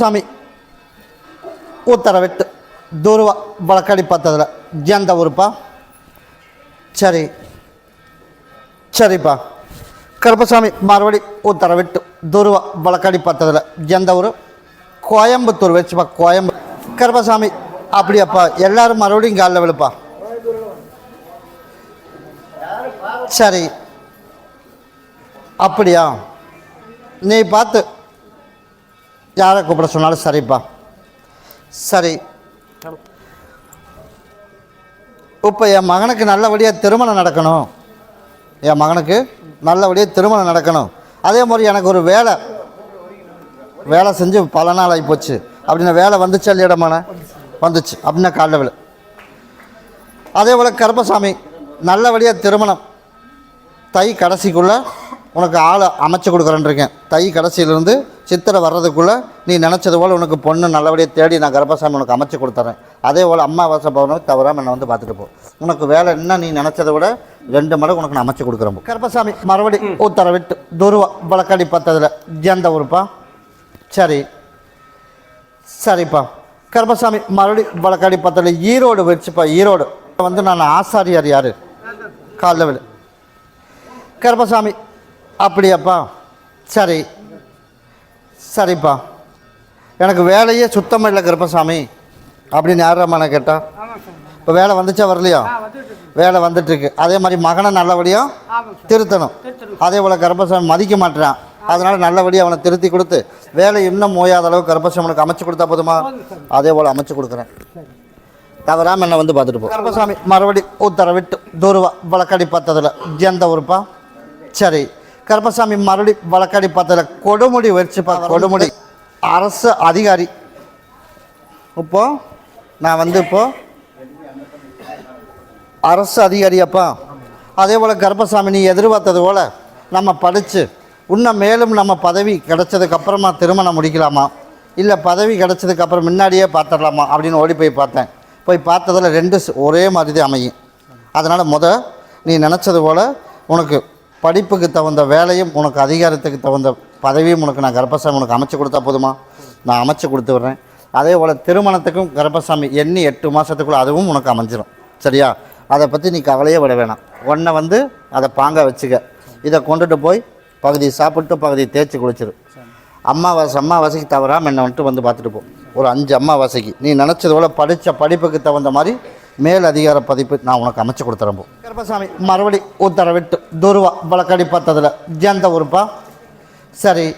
சாமி உத்தரவிட்டு துருவா வழக்கடி பார்த்ததில் எந்த ஊருப்பா சரி சரிப்பா கருப்பசாமி மறுபடி உத்தரவிட்டு துருவா வழக்கடி பார்த்ததில் எந்த ஊர் கோயம்புத்தூர் வச்சுப்பா கோயம்பு கருப்பசாமி அப்படியாப்பா எல்லாரும் மறுபடியும் காலில் விழுப்பா சரி அப்படியா நீ பார்த்து யாரை கூப்பிட சொன்னாலும் சரிப்பா. சரி. இப்போ என் மகனுக்கு நல்லபடியாக திருமணம் நடக்கணும். என் மகனுக்கு நல்லபடியாக திருமணம் நடக்கணும். அதே மாதிரி எனக்கு ஒரு வேலை. வேலை செஞ்சு பல நாள் ஆகி போச்சு. அப்படின்னா வேலை வந்துச்சா இல்லையடமான வந்துச்சு. அப்படின்னா காலைல அதே போல் கருப்பசாமி நல்லபடியாக திருமணம். தை கடைசிக்குள்ளே உனக்கு ஆளை அமைச்சு கொடுக்குறேன்னு இருக்கேன். தை கடைசியிலேருந்து சித்திரை வர்றதுக்குள்ளே நீ நினச்சது போல் உனக்கு பொண்ணு நல்லபடியாக தேடி நான் கர்ப்பசாமி உனக்கு அமைச்சு கொடுத்துறேன். அதே போல் அம்மாவாசை பவனும் தவறாமல் என்னை வந்து பார்த்துட்டு போ. உனக்கு வேலை என்ன நீ நினச்சதை விட ரெண்டு மடங்கு உனக்கு நான் அமைச்சு கொடுக்குறேன். கர்ப்பசாமி மறுபடி உத்தரவிட்டு துருவா வழக்கடி பார்த்ததில் எந்த ஊருப்பா? சரி. சரிப்பா. கருப்பசாமி மறுபடி வழக்காடி பார்த்தல ஈரோடு வச்சுப்பா ஈரோடு. வந்து நான் ஆசாரியார் யார்? காலைல விழு கருப்பசாமி அப்படியாப்பா. சரி. சரிப்பா. எனக்கு வேலையே சுத்தமாக இல்லை கருப்பசாமி. அப்படின்னு யாரம்மா நான் கேட்டா? இப்போ வேலை வந்துச்சா வரலையா? வேலை வந்துட்டுருக்கு. அதே மாதிரி மகனை நல்லபடியாக திருத்தணும். அதே போல் கருப்பசாமி மதிக்க மாட்டேறான். அதனால் நல்லபடியாக அவனை திருத்தி கொடுத்து வேலை இன்னும் மோயாத அளவு கருப்பசாமி அவனுக்கு அமைச்சு கொடுத்தா போதுமா? அதே போல் அமைச்சு கொடுக்குறேன். தவறாமல் என்னை வந்து பார்த்துட்டு போ. கருப்பசாமி மறுபடி உத்தரவிட்டு துருவா வழக்கடி பார்த்ததில் எந்த ஊருப்பா? சரி. கருப்பசாமி மறுபடி வழக்கடி பார்த்ததில் கொடுமுடி வச்சுப்பா கொடுமுடி. அரசு அதிகாரி. இப்போ நான் வந்து இப்போ அரசு அதிகாரியப்பா. அதே போல் கர்ப்பசாமி நீ எதிர்பார்த்தது போல் நம்ம படித்து இன்னும் மேலும் நம்ம பதவி கிடைச்சதுக்கப்புறமா திருமணம் முடிக்கலாமா? இல்லை பதவி கிடைச்சதுக்கப்புறம் முன்னாடியே பார்த்துடலாமா? அப்படின்னு ஓடி போய் பார்த்தேன். போய் பார்த்ததில் ரெண்டு ஒரே மாதிரி தான் அமையும். அதனால் முத நீ நினச்சது போல் உனக்கு படிப்புக்கு தகுந்த வேலையும் உனக்கு அதிகாரத்துக்கு தகுந்த பதவியும் உனக்கு நான் கர்ப்பசாமி உனக்கு அமைச்சு கொடுத்தா போதுமா? நான் அமைச்சு கொடுத்து விட்றேன். அதே போல் திருமணத்துக்கும் கர்ப்பசாமி எண்ணி எட்டு மாதத்துக்குள்ளே அதுவும் உனக்கு அமைஞ்சிடும் சரியா? அதை பற்றி நீ கவலையே விட வேணாம். ஒன்றை வந்து அதை பாங்க வச்சுக்க. இதை கொண்டுட்டு போய் பகுதியை சாப்பிட்டு பகுதியை தேய்ச்சி குளிச்சிரு. அம்மாவாசை அம்மாவாசைக்கு தவறாமல் என்னை வந்துட்டு வந்து பார்த்துட்டு போ. ஒரு அஞ்சு அம்மாவாசைக்கு. நீ நினச்சது போல் படித்த படிப்புக்கு தகுந்த மாதிரி மேல் அதிகார பதிப்பு நான் உனக்கு அமைச்சு கொடுத்துறம்போ கருப்பசாமி மறுபடி உத்தரவிட்டு துருவா வழக்கடி பார்த்ததில் எந்த ஊருப்பா? சரி.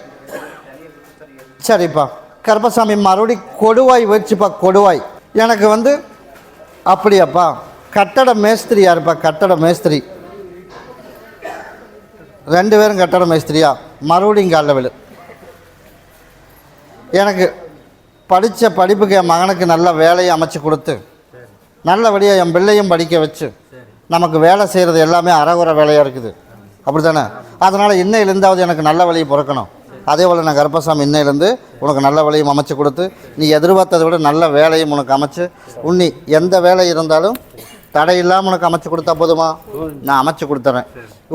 சரிப்பா. கருப்பசாமி மறுபடி கொடுவாய் வச்சுப்பா கொடுவாய். எனக்கு வந்து அப்படியாப்பா? கட்டட மேஸ்திரி யாருப்பா? கட்டட மேஸ்திரி. ரெண்டு பேரும் கட்டட மேஸ்திரியா? மறுபடியும் காலவில் விழு. எனக்கு படித்த படிப்புக்கு என் மகனுக்கு நல்ல வேலையை அமைச்சு கொடுத்து நல்லபடியாக என் பிள்ளையும் படிக்க வச்சு நமக்கு வேலை செய்கிறது எல்லாமே அறகுற வேலையாக இருக்குது. அப்படி தானே அதனால் இன்னையிலேருந்தாவது எனக்கு நல்ல வழியை பிறக்கணும். அதே போல் நான் கர்ப்பசாமி இன்னையிலேருந்து உனக்கு நல்ல வழியும் அமைச்சு கொடுத்து நீ எதிர்பார்த்ததை விட நல்ல வேலையும் உனக்கு அமைச்சு உன்னி எந்த வேலை இருந்தாலும் தடை இல்லாமல் உனக்கு அமைச்சு கொடுத்தா போதுமா? நான் அமைச்சு கொடுத்துறேன்.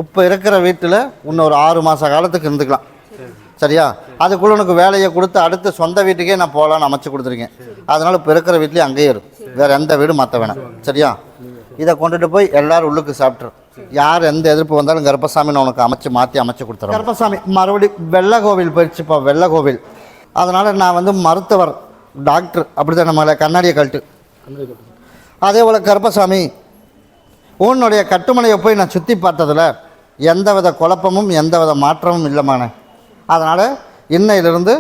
இப்போ இருக்கிற வீட்டில் இன்னொரு ஆறு மாத காலத்துக்கு இருந்துக்கலாம். சரியா? அதுக்குள்ள உனக்கு வேலையை கொடுத்து அடுத்து சொந்த வீட்டுக்கே நான் போகலான்னு அமைச்சு கொடுத்துருக்கேன். அதனால் இப்போ இருக்கிற வீட்லேயும் அங்கேயே இருக்கும் வேறு எந்த வீடும் மாற்ற வேணாம். சரியா? இதை கொண்டுட்டு போய் எல்லாரும் உள்ளுக்கு சாப்பிட்ரு யார் எந்த எதிர்ப்பு வந்தாலும் கர்ப்பசாமி நான் உனக்கு அமைச்சு மாற்றி அமைச்சு கொடுத்துறேன். கர்ப்பசாமி மறுபடி வெள்ளை கோவில் போயிடுச்சுப்பா வெள்ளை கோவில் அதனால் நான் வந்து மருத்துவர் டாக்டர் அப்படி தான் நம்மளை கண்ணாடியை கழட்டு. அதே போல் கருப்பசாமி உன்னுடைய கட்டுமனையை போய் நான் சுற்றி பார்த்ததில் எந்தவித குழப்பமும் எந்தவித மாற்றமும் இல்லைமானே அதனால் இன்னையிலிருந்து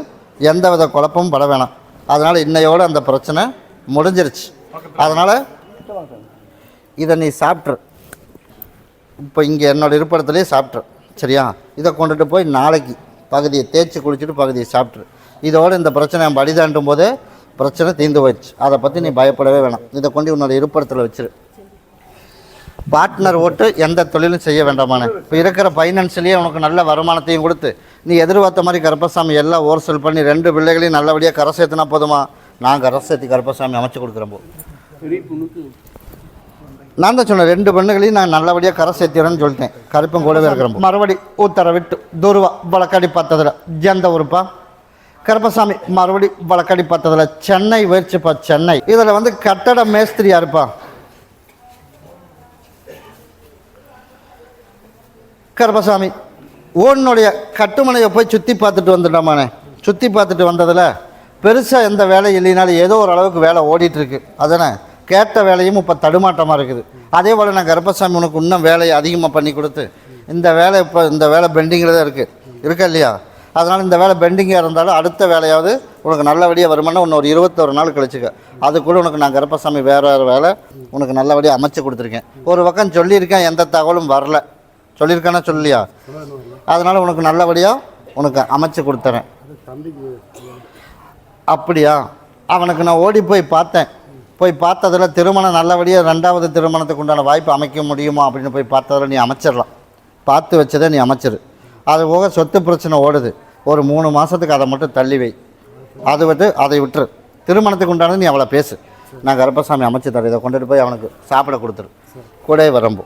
எந்தவித குழப்பமும் பட வேணாம். அதனால் இன்னையோடு அந்த பிரச்சனை முடிஞ்சிருச்சு. அதனால் இதை நீ சாப்பிட்ரு. இப்போ இங்கே என்னோட இருப்பிடத்துலேயே சாப்பிட்ரு. சரியா? இதை கொண்டுட்டு போய் நாளைக்கு பகுதியை தேய்ச்சி குளிச்சுட்டு பகுதியை சாப்பிட்ரு. இதோடு இந்த பிரச்சனை வடிதாண்டும் போது போதே பிரச்சனை தீர்ந்து போயிடுச்சு. அதை பற்றி நீ பயப்படவே வேணாம். இதை கொண்டு உன்னோட இருப்பிடத்தில் வச்சிரு. பார்ட்னர் ஓட்டு எந்த தொழிலும் செய்ய வேண்டாமானே. இப்போ இருக்கிற ஃபைனான்ஸ்லேயே உனக்கு நல்ல வருமானத்தையும் கொடுத்து நீ எதிர்பார்த்த மாதிரி கருப்பசாமி எல்லாம் ஓர்சல் பண்ணி ரெண்டு பிள்ளைகளையும் நல்லபடியாக கரை சேர்த்துனா போதுமா? நான் கரை சேர்த்து கருப்பசாமி அமைச்சு கொடுக்குறேன் போ. நான் தான் சொன்னேன் ரெண்டு பெண்ணுகளையும் நான் நல்லபடியாக கரை சேர்த்திடுறேன்னு சொல்லிட்டேன். கருப்பும் கூடவே இருக்கிறோம் மறுபடி உத்தரவிட்டு துருவா வழக்காடி பார்த்ததில் ஜந்த உறுப்பா கருப்பசாமி மறுபடி வழக்கடி பார்த்ததில் சென்னை உயர்ச்சிப்பா சென்னை. இதில் வந்து கட்டட மேஸ்திரியா இருப்பா கருப்பசாமி ஓனுடைய கட்டுமனையை போய் சுற்றி பார்த்துட்டு வந்துட்டோமானே. சுற்றி பார்த்துட்டு வந்ததில் பெருசாக எந்த வேலை இல்லைனாலும் ஏதோ ஒரு அளவுக்கு வேலை ஓடிட்டுருக்கு. அதானே? கேட்ட வேலையும் இப்போ தடுமாட்டமாக இருக்குது. அதே போல் நான் கருப்பசாமி உனக்கு இன்னும் வேலையை அதிகமாக பண்ணி கொடுத்து இந்த வேலை இப்போ இந்த வேலை பெண்டிங்கில் தான் இருக்குது இருக்கா இல்லையா? அதனால் இந்த வேலை பெண்டிங்காக இருந்தாலும் அடுத்த வேலையாவது உனக்கு நல்லபடியாக வருமானம் இன்னும் ஒரு இருபத்தொரு நாள் கழிச்சுக்க. அது கூட உனக்கு நான் கருப்பசாமி வேறு வேறு வேலை உனக்கு நல்லபடியாக அமைச்சு கொடுத்துருக்கேன். ஒரு பக்கம் சொல்லியிருக்கேன் எந்த தகவலும் வரல. சொல்லியிருக்கேன்னா சொல்லியா அதனால் உனக்கு நல்லபடியாக உனக்கு அமைச்சு கொடுத்துறேன். அப்படியா? அவனுக்கு நான் ஓடி போய் பார்த்தேன். போய் பார்த்ததில் திருமணம் நல்லபடியாக ரெண்டாவது திருமணத்துக்கு உண்டான வாய்ப்பு அமைக்க முடியுமா அப்படின்னு போய் பார்த்ததில் நீ அமைச்சிடலாம். பார்த்து வச்சதை நீ அமைச்சிரு. அது போக சொத்து பிரச்சனை ஓடுது. ஒரு மூணு மாதத்துக்கு அதை மட்டும் தள்ளி வை. அது வந்து அதை விட்டுரு. திருமணத்துக்கு உண்டானது நீ அவளை பேசு. நான் கருப்பசாமி அமைச்சு தரேன். இதை கொண்டுட்டு போய் அவனுக்கு சாப்பிட கொடுத்துரு. கூட வரம்போ.